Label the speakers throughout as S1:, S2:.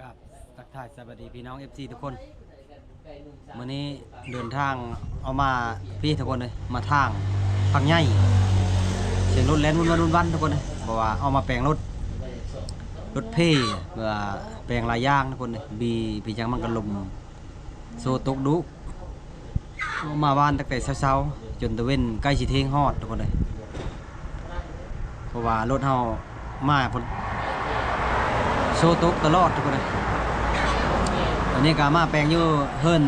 S1: กับทักทายสวัสดีพี่น้อง FC ทุกคนมื้อนี้เดินทางเอามาพี่ทุกคนเลยมาทางพังใหญ่เสียงรถแล่นวุ่นวันวุ่นวันทุกคนเลยบอกว่าเอามาแปลงรถรถเพ่เพื่อแปลงลายยางทุกคนเลยบีพี่จังมันกระลมโซตกดุเอามาบ้านตั้งแต่เช้าๆจนตะเว้นใกล้สิเทงฮอดทุกคนเลยเพราะว่ารถเฮามาพุ่น โชตุกตลอดทุกคนเลยตอนนี้กามาแปลงอยู่เฮิร์น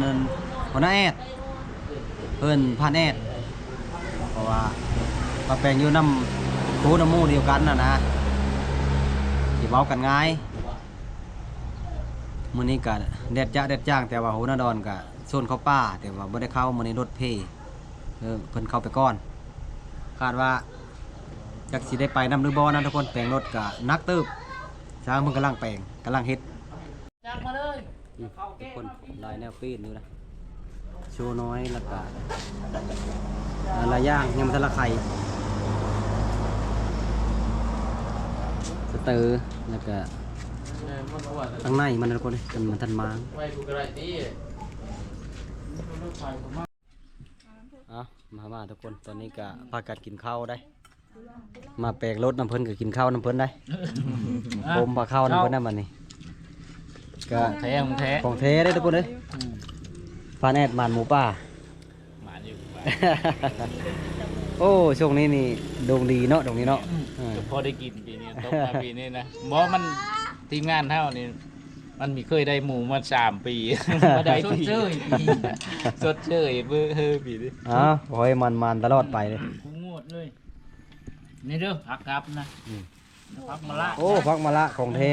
S1: หัวหน้าแอดเฮิร์นพานแอดเพราะว่ามาแปลงอยู่น้ำคูน้ำมูเดียวกันนะนะที่เว้ากันง่ายมื้อนี้ก็แดดจ้าแดดจ้างแต่ว่าโหนาดอนก็โซนเขาป่าแต่ว่าบ่ได้เข้ามื้อนี้รถเพเออเพิ่นเข้าไปก่อน คาดว่าจักสิได้ไปนำหรือบ่นะทุกคนแปลงรถก็นักเติบ ช้างมันกำลังแปลงกำลังเฮ็ด
S2: จังมาเลย
S1: อืมทุกคนลายแนวปีนอยู่นะโชว์น้อยแล้วก็อะไรย่างยังมันทะละไข่สเตอร์แล้วก็
S2: เออมันปวด
S1: ข้างในมันนะทุกคนมันมันทันมาง
S2: ไว้กูกระไรตี
S1: เอ้ามามาทุกคนตอนนี้ก็พากัดกินข้าวได้ มาแปลงรถน้ำเพิ่นก็กินข้าวน้ำเพิ่นได้ผมพาข้าวน้ำเพิ่นได้มันนี่ก็
S2: แท้ของแท้
S1: ของแท้ได้ทุกคนเลยฟาแนดมันหมูป่า
S2: หมาอยู่
S1: โอ้ช่วงนี้นี่โด่งดีเนาะตรงนี้เนาะเออ
S2: พอได้กินปีนี้ตกมาปีนี้นะบอมันทีมงานเท่านี่มันมีเคยได้หมูมาสามปีมาได้ทีสดเชยเบอร์เฮอปีนี้
S1: อ้าวขอให้มันมันตลอดไปเลย
S2: กูงดเลย นี่เด้อพักครับนะ
S1: อืม
S2: พักมาละ
S1: โอ้ฟักมาละของแท้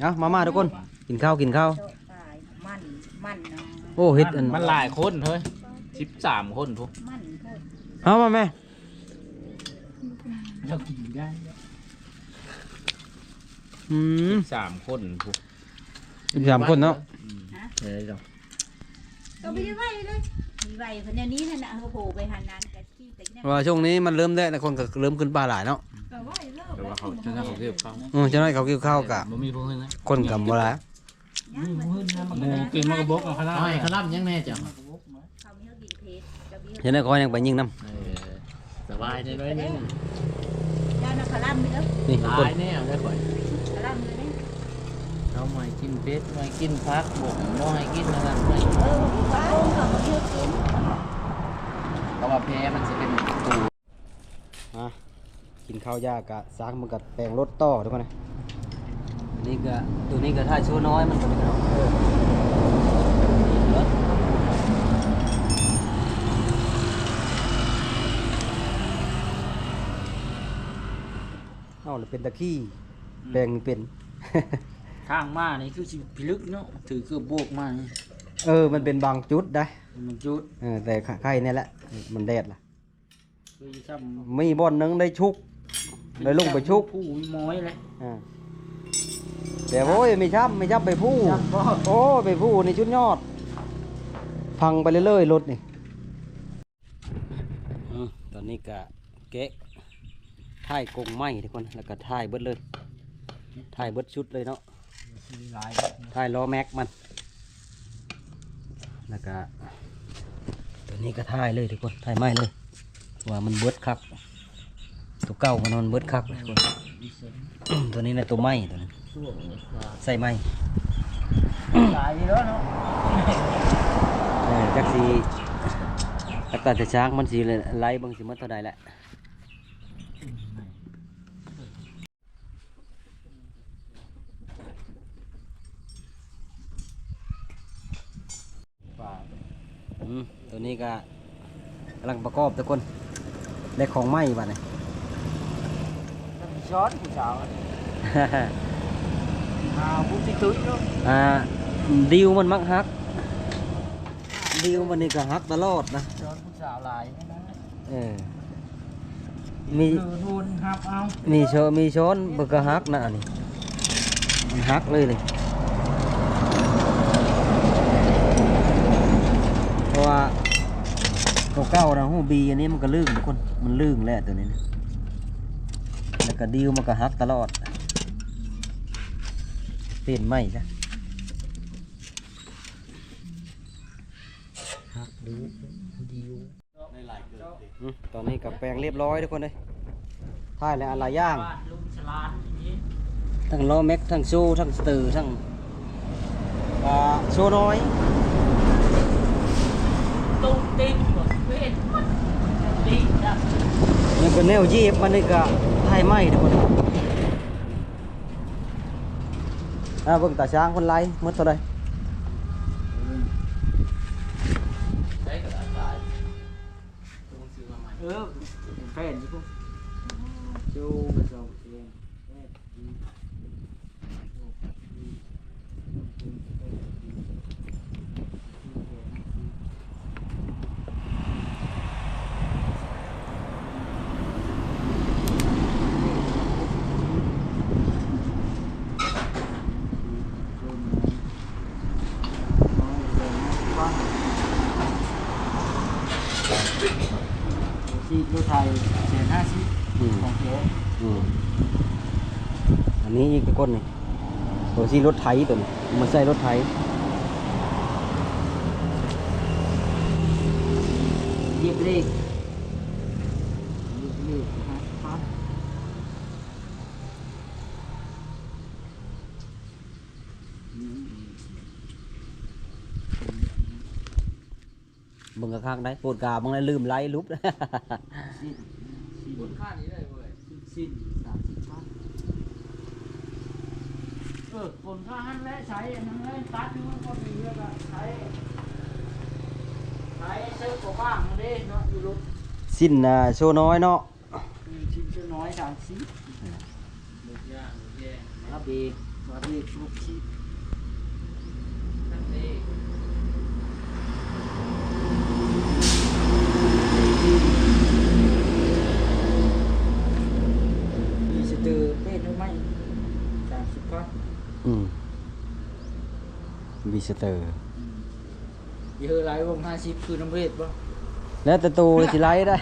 S1: เอามามาทุกคนกินข้าวกินข้าว
S3: มันมันเนาะ
S1: โอ้เฮ็ดอัน
S2: มันหลายคนเฮ้ยสิบสามคนพวก
S3: มันพูด
S1: เอามาแม่
S2: เรากินได้
S1: อืม
S2: สามคนพวก
S1: สามคนเนาะ
S2: เออจ้ะ
S3: ก็ไม่ได้ไหวเลยมีไหวคนเดียวนี้นั่นน่ะเออโผล่ไปหันนั้นกะขี้แต่เนี่ย
S1: ว่าช่วงนี้มันเริ่มได้แล้วคนก็เริ่มขึ้นปลาหลายเนาะ
S3: ก็ไหวเลิก
S2: แต่ว่าเขาจะน่าเขาเก็บเขา
S1: อือฉะนั้นเขากินข้าวกะ
S2: บ่มีพวกนั้นนะ
S1: คนกับบ่หลายั
S3: งมัน
S2: หมูกินมากระบอกเอาขนาดไม่ขนาดยังแน่จัง
S3: เขามีเขากินเพชรกับมี
S1: ฉะนั้นเขายังไปยิงน้
S2: สบายได้เลยนี่
S3: ยานาคาร่ำมีเด้อำ
S1: นี่คน
S2: ลายแน่ได้ก่อน
S3: คร่ำเลยนี่ย
S2: เขาไม่กินเป็ดไม่กินพักบ่ไม่กินอะไรไม่
S3: เออว้าวเขาไม่กิน
S2: แต่ว่าแพ้มันจะเป็นปู
S1: อะกินข้าวยากะซักมันกับแปลงรถต่อทุกคนนะอันนี่ก็ตัวนี้ก็ถ้าชั่วน้อยมันก็เป็นเนาะเออรถเอ้าแล้วเป็นตะขี้แปลงเป็น
S2: ทางมานี่คือสิพิลึกเนาะถือคือโบกมานี่
S1: เออ มันเป็นบางจุดได้
S2: มันจุด
S1: เออแต่ไข่เนี่ยแหละมันแดดล่ะ
S2: คือซ้
S1: มีบ่อนหนึงได้ชุกำได้ลงไปชุก
S2: ผู้มีม้อยเลย
S1: อ่าแต่โอ้ยไม่ช้ำไม่ช้ำไปผู้
S2: จับบ่
S1: โอ้ไปผู้นี่ชุดยอด พังไปเรื่อยๆรถนี่ตอนนี้ก็เกะถ่ายกงไม้ทุกคนแล้วก็ถ่ายเบิดเลยถ่ายเบิดชุดเลยเนาะ
S2: มีหลาย
S1: ถ่ายล้อแม็กมันแล้วก็ตัว นี้ก็ถ่ายเลยทุกคนถ่ายไม้เลย ว่ามันเบิดคักตัวเก่ามันมันเบิดคักเลยทุกคนตัวนี้นะตัวไม้ตัวนี้
S2: ช่วง
S1: ใส่ไม้
S2: หลายแล้วเนาะ
S1: เออจักสีจักตาจะช้างมันสีเลยไล่บางสีมันเท่าใดแหละ ตัวนี้ก็กำลังประกอบทุกคน ได้ของไหม้บ้านี่
S2: ช้อนผู้สาวอ่าผู้ที่ตุ้ยเนาะ
S1: อ่าดิวมันมักฮักดิวมันนี่ก็ฮักตลอดนะ
S2: ช้อนผู้สาวหลายนะ
S1: เออมี
S2: คือทุนครับเอา
S1: มีโชมีช้อนเบกฮักนะอันนี้มันฮักเลยเลย ตัวเก้านะหูบีอันนี้มันก็ลื่นทุกคน มันลื่นแหละตัวนี้นะแล้วก็ดิวมันก็ฮักตลอด เปลี่ยนไม่จ้ะ
S2: ฮักดิว
S1: ดิวตอนนี้กับแปลงเรียบร้อยทุกคนเลยท่ายและอะไรย่าง ทั้งล้อแม็กทั้งโซ่ทั้งสตือทั้งโซ่น้อย ก็แนวยีบมันนี่ก็ไทยไหมทุกคนอ่าเบิ่งตาช้างคนไล่มืดเท่า
S2: ไร
S1: เออแฟนอยู่จูกระสอบเอง
S2: ซีรถไทยเสียห้าสิบ
S1: อืม
S2: ของเท
S1: อืมอันนี้อี กก้นนี่ตัวที่รถไถตัวนี้มาใส่รถไถ
S2: เยียบเลขเยียบเลขนะครับ
S1: เบิ่งกระข้างได้ปวดกาบางเลยลืมไล่ลุบ
S2: บนค่านี้ได้เว้ยสิ้นสามสิบพัน เออบนค่าหันและใช้อันนั้นเลยตัดนี่มันก็มีเยอะละใช้ใช้เสื้อตัวบ้างนั่นเด้เนาะอยู่รถ
S1: สิ้นอ่าโชว์น้อยเนาะ
S2: มีชิ้นเสื้อน้อยสามสิบหมดยากหมดแย่รับเองรับเองลูกชิ้นนั่นเอง มีสเตอร์เพศหรือไม่สามสิบพัน
S1: อืมวิสเตอร์
S2: เยอะหลายวงห้าสิบคือน้ำเพศป่ะ
S1: แล้วแต่ตูสิไล่ได้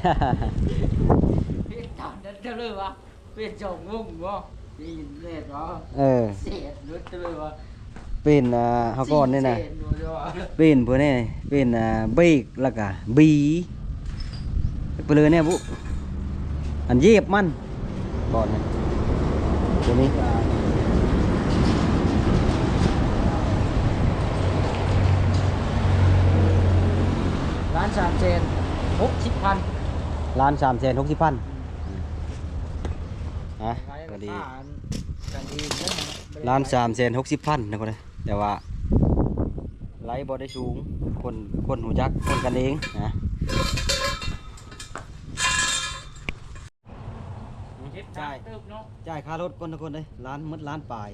S2: เพศถามนั้นจะเลยวะเพศจงงงป่ะได้ยินเพศวะ
S1: เออ
S2: เศษนุดจะเลยวะ
S1: เป็น อ่าเฮาก่อนนี่นะ
S2: เศษนุดจะวะ
S1: เป็นเพื่อนนี่เป็นอ่าเบรกแล้วก็บีไปเลยเนี่ยบุอันเย็บมันก่อนเนี่ยตัวนี้
S2: ร้านสามเซนหกสิบพัน
S1: ล้านสามแสนหกสิบพันฮะก็ดี
S2: กันดีเยอะนะ
S1: ล้านสามแสนหกสิบพันนะคนเลยแต่ว่าไลฟ์บอได้สูง คนคนหูจัก คนกันเองนะ
S2: เจ็บจ่ายเติบเนาะ
S1: จ่ายค่ารถคนทุกคนเลยล้านหมดล้านปลาย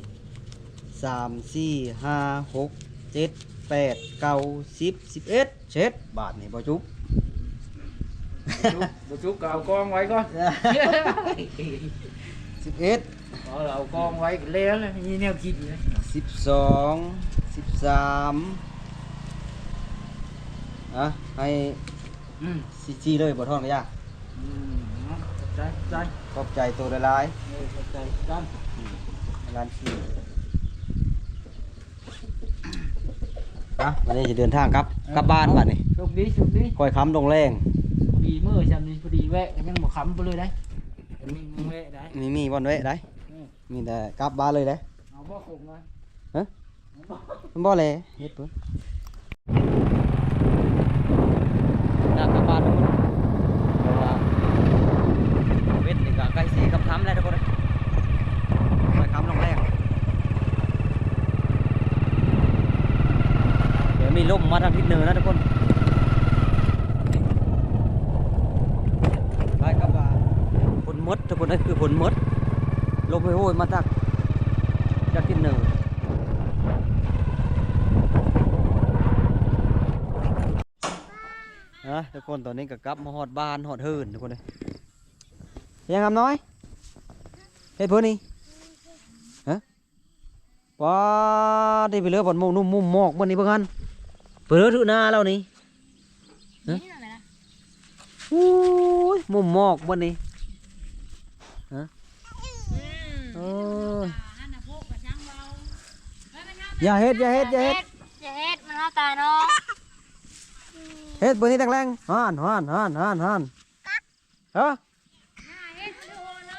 S1: สามสี่ห้าหกเจ็ดแปดเก้าสิบสิบเอ็ดเช็ดบาทนี่บอจุ๊บ
S2: บุจุกก็เอากองไว้ก่อน
S1: สิบเอ็ด
S2: เอาเอากองไว้แล้วเลยมีแนวคิดอยู่นะ
S1: สิบสองสิบสามอะให้
S2: อืม
S1: ซีซีเลยบ่ท่องก็ยาก
S2: อืมเอาใจใจ
S1: ขอบใจตัวละลาย
S2: เออใจกัน
S1: ร้านซีอะวันนี้จะเดินทางครับกลับบ้านบ้านนี่
S2: โชคดีโชคดี
S1: คอยค้ำลงแรง
S2: พอ ดีมือจำนี้พอดีแวะยังบ่ค้ำไปเลยได้ยังมีมือแวะได้
S1: มีมีบอนไว้ได้
S2: อืม
S1: มีแต่กลับบ้านเลยได้
S2: เอาบ่คงมา
S1: ฮะ
S2: เอาบ่
S1: มันบ่เลยเฮ็ดเพิ่นน่ากลับบ้านทุกคนเพราะว่าเวทนี่ก็ใกล้สีคำคำแล้วทุกคนเลยคอยค้ำลงแรงเดี๋ยวมีลมมาทางทิศเหนือนะทุกคนไปครับว่า ผลมดทุกคนนั่นคือผลมด ลมไปโหยมาจากจากทิศเหนือนะทุกคนตอนนี้ก็กลับมาหอดบ้านหอดเฮินทุกคนเลยยังทำน้อยเฮ้ยเพื่อนนี่ฮะว้าได้ไปเลือผลมุมนุ่มมุมหมอกมันนี่เพื่อนเปิดถือหน้าเรานี่
S3: นี่นั่นแหละนะ
S1: อู้ยมุมหมอกมันนี่
S3: อืม
S1: เออ
S3: อันน่ะพวกกระชังเราเฮ้ยมันทำ
S1: อย่าเฮ็ดอย่าเฮ็ดอย่าเฮ็ด
S3: อย่าเฮ็ดมันเอาตายเนาะ
S1: เฮ็ดบนนี้แรงๆฮ้อนฮ้อนฮ้อนฮ้อนฮ้อนเออ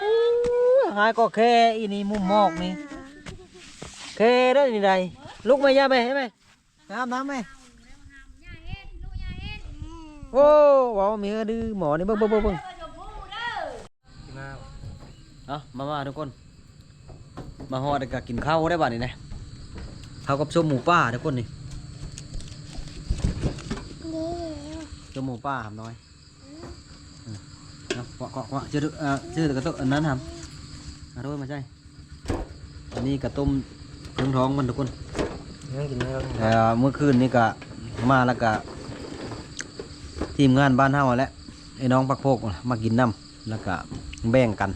S1: อู้หายก็แค่อีนี่มุมมอกนี่แค่ได้นี่ใดลุกไหมย่าไหมเห็นไหมน้ำน้ำไหมโอ้ว้าวมีเออดื้อหมอนี่เบิ่งเบิ่งเบิ่งเบิ่งเอามามาทุกคน มาฮอดแล้วก็กินข้าวได้บ่านี่นะข้าวกับส้มหมูป่าทุกคนนี่ส้มหมูป่าหำน้อยอืมเอาเกาะเกาะเกาะชื่อเอ่อชื่อกระตุ้อันนั้นทำมาด้วยมาใช่อันนี้กระต้มเครื่องท้องมันทุกคน
S4: ยังกินไม่ได้
S1: แต่เมื่อคืนนี่ก็มาแล้วก็ทีมงานบ้านเฮาแหละไอ้น้องปักโพกมากินน้ำแล้วก็แบ่งกัน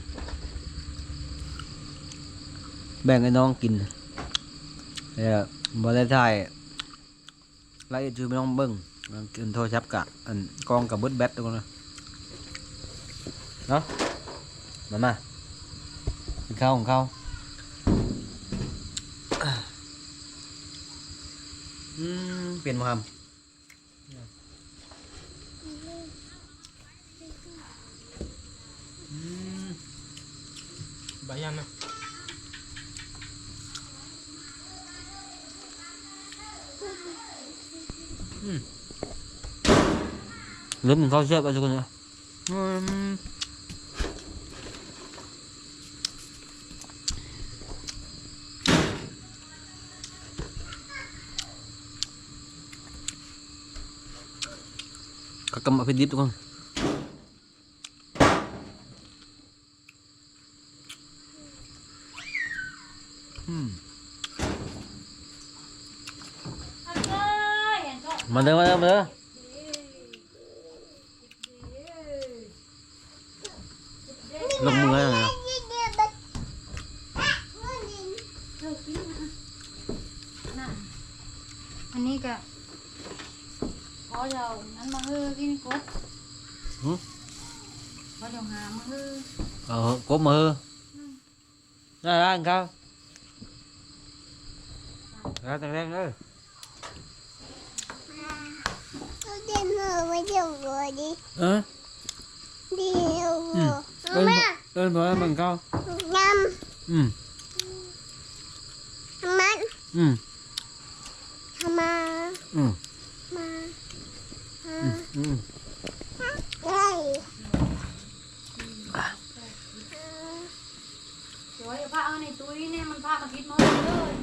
S1: แบ่งให้น้องกินเออบอได้ถ่ายรายละเอียดช่วยพี่น้องเบิ้งกินโทรศัพท์กะอันกองกับเบิดแบตทุกคนนะเนาะมามากินข้าวของเขาอืมเปลี่ยนมาทำอืม
S4: ใบยันนะ
S1: เริ่มเข้าเชือกแล้วทุกคนนะก็กำมาเป็นดิบทุกคนอืมมาเด้อมาเด้อมาเด้อ ลงมือให้หน่อยนะ
S3: อันนี้ก็พอเรานั้นมาเฮ้อกินกบพอเดี๋ยวหามาเฮ้อ
S1: ờ có mơ ra ra ăn cao ra thằng đen nữa
S5: Đi ngồi với nhiều người đi
S1: ờ
S5: Đi nhiều
S1: Ừ.
S5: người
S1: lên
S5: Mama
S1: lên vào bằng cao
S5: Năm
S1: ừ
S5: Mặn
S1: ừ
S5: Mà
S1: ừ
S5: Mà
S1: ừ ừ
S5: Đây
S3: สวยพระเอาในตุ้ยเนี่ยมันพามากินมือเลย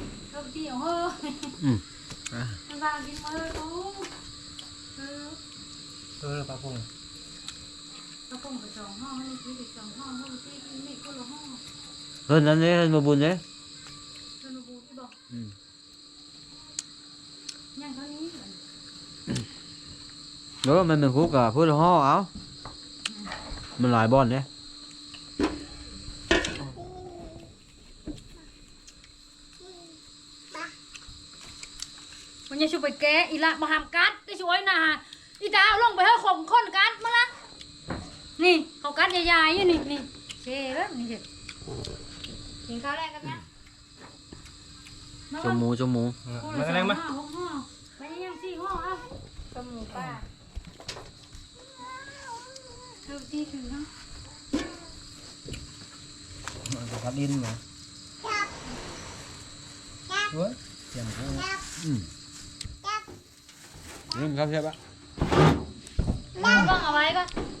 S3: เราไปเที่ยวเฮ้อ
S1: ừ
S3: มันพามากินมือตู้เออ
S4: เออปลาพง
S3: เราคงไปสองห้องให้กินอีกสองห้องให้กินนี่คนละห้อง
S1: hơn anh đấy hơn một buồn đấy
S3: เธอมาบูที่บอก
S1: ừ
S3: ยังเท่านี้
S1: đó mình mình hút cả phút là ho áo mình lại bon đấy
S3: มันยังช่วยไปแกะอีละมาหามกัดได้ช่วยนะฮะอีตาเอาลงไปให้ข่มคนกัดมาละ นี่เขากัดใหญ่ๆอยู่นี่นี่เช่แล้วนี่เช่กินข้าวแรกกันนะ
S1: cho mù cho mù
S4: มากันแรงมา
S3: หกห่อไปยังสี่ห่อเอาตำหมูป้าเท่าที่ถึงเนาะ
S1: phát điên mà Ủa? Chèm cũng- ừ nhưng không xem ạ
S3: บ้องเอาไว้ก่อน
S1: ơi nhà mà chỗ tiền đó khắm ra mà chỗ mốc này
S4: อืมก็เอาเป็น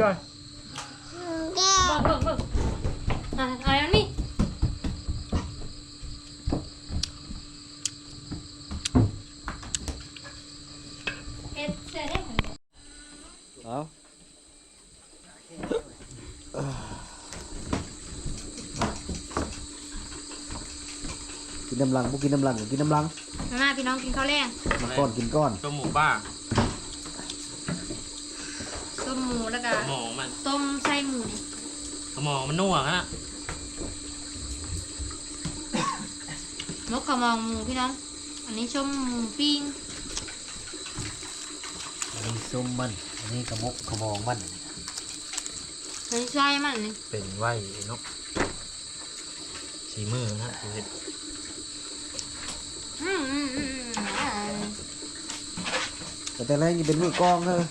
S4: จ้อย
S3: บ้องเบิ่งเบิ่งอะอะไรมันนี่เน้ำ
S1: ลังพวกกินน้ำลังกินน้ำลัง
S3: มามาพี่น้องกินข้าวแรง
S1: มาก้อนกินก้อน
S2: ต้มหมูบ้า
S3: ต้มหมูแล้วก็
S2: สมองมัน
S3: ต้มไส้หมูนี่
S2: สมองมันนัวฮะ
S3: มกขมองหมูพี่น้อง อันนี้ชมหมูปิ้ง
S1: อันนี้ชมมันอันนี้กระมกขมองมัน
S3: อันนี้ไส้มันนี่
S4: เป็นไหวนกสีมือนะเห็
S1: แต่แรกยี่เป็นมือกองเอ
S3: อ